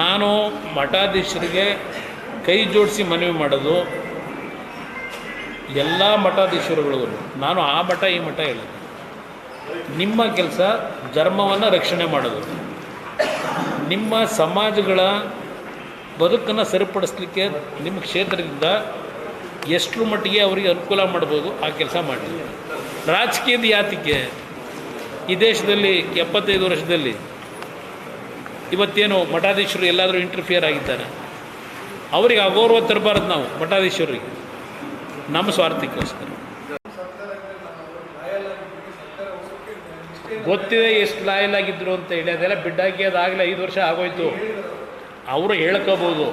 ನಾನು ಮಠಾಧೀಶರಿಗೆ ಕೈ ಜೋಡಿಸಿ ಮನವಿ ಮಾಡೋದು ಎಲ್ಲ ಮಠಾಧೀಶರುಗಳಿಗೂ. ನಾನು ಆ ಮಠ, ಈ ಮಠ ಹೇಳಿದೆ ನಿಮ್ಮ ಕೆಲಸ ಧರ್ಮವನ್ನು ರಕ್ಷಣೆ ಮಾಡೋದು. ನಿಮ್ಮ ಸಮಾಜಗಳ ಬದುಕನ್ನು ಸರಿಪಡಿಸ್ಲಿಕ್ಕೆ ನಿಮ್ಮ ಕ್ಷೇತ್ರದಿಂದ ಎಷ್ಟರ ಮಟ್ಟಿಗೆ ಅವರಿಗೆ ಅನುಕೂಲ ಮಾಡ್ಬೋದು, ಆ ಕೆಲಸ ಮಾಡಿ. ರಾಜಕೀಯದ ಯಾತಿಗೆ ಈ ದೇಶದಲ್ಲಿ ಎಪ್ಪತ್ತೈದು ವರ್ಷದಲ್ಲಿ ಇವತ್ತೇನು ಮಠಾಧೀಶರು ಎಲ್ಲಾದರೂ ಇಂಟರ್ಫಿಯರ್ ಆಗಿದ್ದಾರೆ? ಅವರಿಗೆ ಅಗೌರವ ತರಬಾರ್ದು ನಾವು, ಮಠಾಧೀಶರಿಗೆ. ನಮ್ಮ ಸ್ವಾರ್ಥಕ್ಕೋಸ್ಕರ. ಗೊತ್ತಿದೆ ಎಷ್ಟು ಲಾಯಲ್ ಆಗಿದ್ರು ಅಂತ ಹೇಳಿ, ಅದೆಲ್ಲ ಬಿಡ್ಡಾಕಿ ಅದಾಗಲೇ ಐದು ವರ್ಷ ಆಗೋಯ್ತು. ಅವರು ಹೇಳ್ಕೋಬೋದು.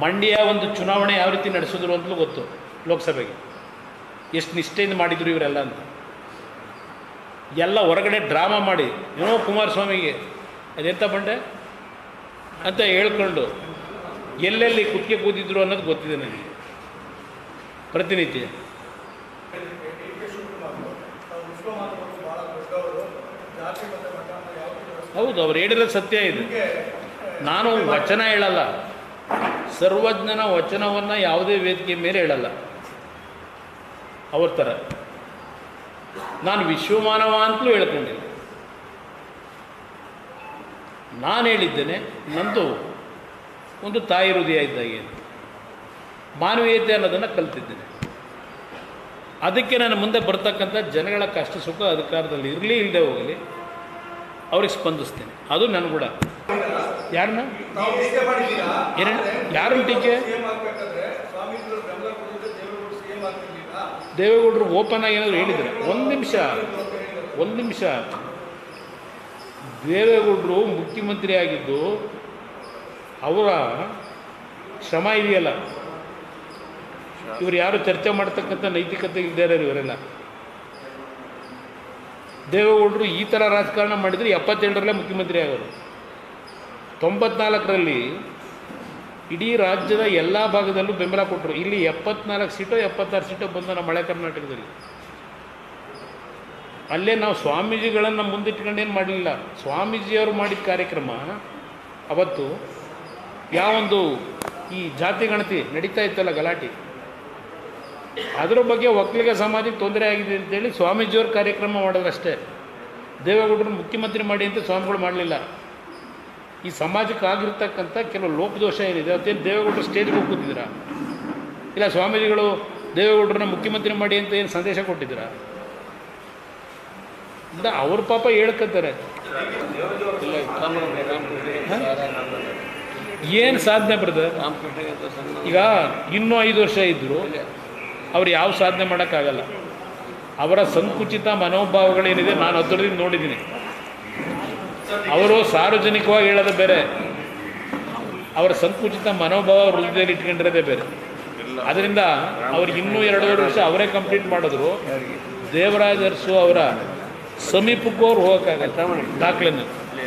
ಮಂಡ್ಯ ಒಂದು ಚುನಾವಣೆ ಯಾವ ರೀತಿ ನಡೆಸಿದ್ರು ಅಂತಲೂ ಗೊತ್ತು ಲೋಕಸಭೆಗೆ. ಎಷ್ಟು ನಿಷ್ಠೆಯಿಂದ ಮಾಡಿದ್ರು ಇವರೆಲ್ಲ ಅಂತ. ಎಲ್ಲ ಹೊರಗಡೆ ಡ್ರಾಮಾ ಮಾಡಿ, ಏನೋ ಕುಮಾರಸ್ವಾಮಿಗೆ. ಅದೆಂತ ಬಂಡೆ ಅಂತ ಹೇಳ್ಕೊಂಡು ಎಲ್ಲೆಲ್ಲಿ ಕುತ್ತಿಗೆ ಕೂತಿದ್ರು ಅನ್ನೋದು ಗೊತ್ತಿದೆ ನನಗೆ. ಪ್ರತಿನಿತ್ಯ. ಹೌದು, ಅವ್ರು ಹೇಳಿರೋ ಸತ್ಯ ಇದೆ. ನಾನು ವಚನ ಹೇಳಲ್ಲ. ಸರ್ವಜ್ಞನ ವಚನವನ್ನು ಯಾವುದೇ ವೇದಿಕೆ ಮೇಲೆ ಹೇಳಲ್ಲ. ಅವ್ರ ಥರ. ನಾನು ವಿಶ್ವಮಾನವ ಅಂತಲೂ ಹೇಳ್ಕೊಂಡಿಲ್ಲ. ನಾನು ಹೇಳಿದ್ದೇನೆ, ನಂದು ಒಂದು ತಾಯಿ ಹೃದಯ ಇದ್ದಾಗೆ ಮಾನವೀಯತೆ ಅನ್ನೋದನ್ನು ಕಲ್ತಿದ್ದೇನೆ. ಅದಕ್ಕೆ ನಾನು ಮುಂದೆ ಬರ್ತಕ್ಕಂಥ ಜನಗಳ ಕಷ್ಟ, ಸುಖ, ಅಧಿಕಾರದಲ್ಲಿ ಇರಲಿ ಇಲ್ಲದೆ ಹೋಗಲಿ, ಅವ್ರಿಗೆ ಸ್ಪಂದಿಸ್ತೇನೆ. ಅದು ನನ್ನ ಕೂಡ. ಯಾರನ್ನ? ಏನೇನು ಯಾರನ್ನ ಟೀಕೆ? ದೇವೇಗೌಡರು ಓಪನ್ ಆಗಿ ಏನಾದರೂ ಹೇಳಿದರೆ? ಒಂದು ನಿಮಿಷ ಒಂದು ನಿಮಿಷ. ದೇವೇಗೌಡರು ಮುಖ್ಯಮಂತ್ರಿ ಆಗಿದ್ದು ಅವರ ಶ್ರಮ ಇದೆಯಲ್ಲ? ಇವರು ಯಾರು ಚರ್ಚೆ ಮಾಡ್ತಕ್ಕಂಥ ನೈತಿಕತೆ ಇದ್ದಾರೆ ಇವರೆಲ್ಲ. ದೇವೇಗೌಡರು ಈ ಥರ ರಾಜಕಾರಣ ಮಾಡಿದರೆ ಎಪ್ಪತ್ತೆಂಟರಲ್ಲೇ ಮುಖ್ಯಮಂತ್ರಿ ಆಗೋರು. ತೊಂಬತ್ನಾಲ್ಕರಲ್ಲಿ ಇಡೀ ರಾಜ್ಯದ ಎಲ್ಲ ಭಾಗದಲ್ಲೂ ಬೆಂಬಲ ಕೊಟ್ಟರು. ಇಲ್ಲಿ ಎಪ್ಪತ್ನಾಲ್ಕು ಸೀಟೋ, ಎಪ್ಪತ್ತಾರು ಸೀಟೋ ಬಂದ ನಮ್ಮ ಮಳೆ ಕರ್ನಾಟಕದಲ್ಲಿ. ಅಲ್ಲೇ ನಾವು ಸ್ವಾಮೀಜಿಗಳನ್ನು ಮುಂದಿಟ್ಕೊಂಡೇನು ಮಾಡಲಿಲ್ಲ? ಸ್ವಾಮೀಜಿಯವರು ಮಾಡಿದ ಕಾರ್ಯಕ್ರಮ ಅವತ್ತು ಯಾವೊಂದು ಈ ಜಾತಿ ಗಣತಿ ನಡೀತಾ ಇತ್ತಲ್ಲ ಗಲಾಟೆ? ಅದರ ಬಗ್ಗೆ ಒಕ್ಕಲಿಗ ಸಮಾಜಕ್ಕೆ ತೊಂದರೆ ಆಗಿದೆ ಅಂತೇಳಿ ಸ್ವಾಮೀಜಿಯವ್ರ ಕಾರ್ಯಕ್ರಮ ಮಾಡೋದಷ್ಟೇ. ದೇವೇಗೌಡರು ಮುಖ್ಯಮಂತ್ರಿ ಮಾಡಿ ಅಂತ ಸ್ವಾಮಿಗಳು ಮಾಡಲಿಲ್ಲ. ಈ ಸಮಾಜಕ್ಕೆ ಆಗಿರ್ತಕ್ಕಂಥ ಕೆಲವು ಲೋಪದೋಷ ಏನಿದೆ ಅವತ್ತೇನು ದೇವೇಗೌಡರು ಸ್ಟೇಜ್ಗೆ ಹೋಗಿ ಕೂತಿದ್ದೀರಾ ಇಲ್ಲ ಸ್ವಾಮೀಜಿಗಳು ದೇವೇಗೌಡರನ್ನ ಮುಖ್ಯಮಂತ್ರಿ ಮಾಡಿ ಅಂತ ಏನು ಸಂದೇಶ ಕೊಟ್ಟಿದ್ದೀರಾ? ಇಲ್ಲ ಅವ್ರ ಪಾಪ ಹೇಳ್ಕತ್ತಾರೆ. ಏನು ಸಾಧನೆ ಬ್ರದರ್? ಈಗ ಇನ್ನೂ ಐದು ವರ್ಷ ಇದ್ದರು ಅವ್ರು ಯಾವ ಸಾಧನೆ ಮಾಡೋಕ್ಕಾಗಲ್ಲ. ಅವರ ಸಂಕುಚಿತ ಮನೋಭಾವಗಳೇನಿದೆ ನಾನು ಹತ್ತಿರದಿಂದ ನೋಡಿದ್ದೀನಿ. ಅವರು ಸಾರ್ವಜನಿಕವಾಗಿ ಹೇಳೋದು ಬೇರೆ. ಅವರ ಸಂಕುಚಿತ ಮನೋಭಾವ ಹೃದಯದಲ್ಲಿ ಇಟ್ಕೊಂಡಿರೋದೇ ಬೇರೆ. ಅದರಿಂದ ಅವ್ರಿಗೆ ಇನ್ನೂ ಎರಡೂವರೆ ವರ್ಷ ಅವರೇ ಕಂಪ್ಲೀಟ್ ಮಾಡಿದ್ರು. ದೇವರಾಜ ಅರಸು ಅವರ ಸಮೀಪಕ್ಕೂ ಅವ್ರು ಹೋಗೋಕ್ಕಾಗಲ್ಲ. ದಾಖಲೆನ.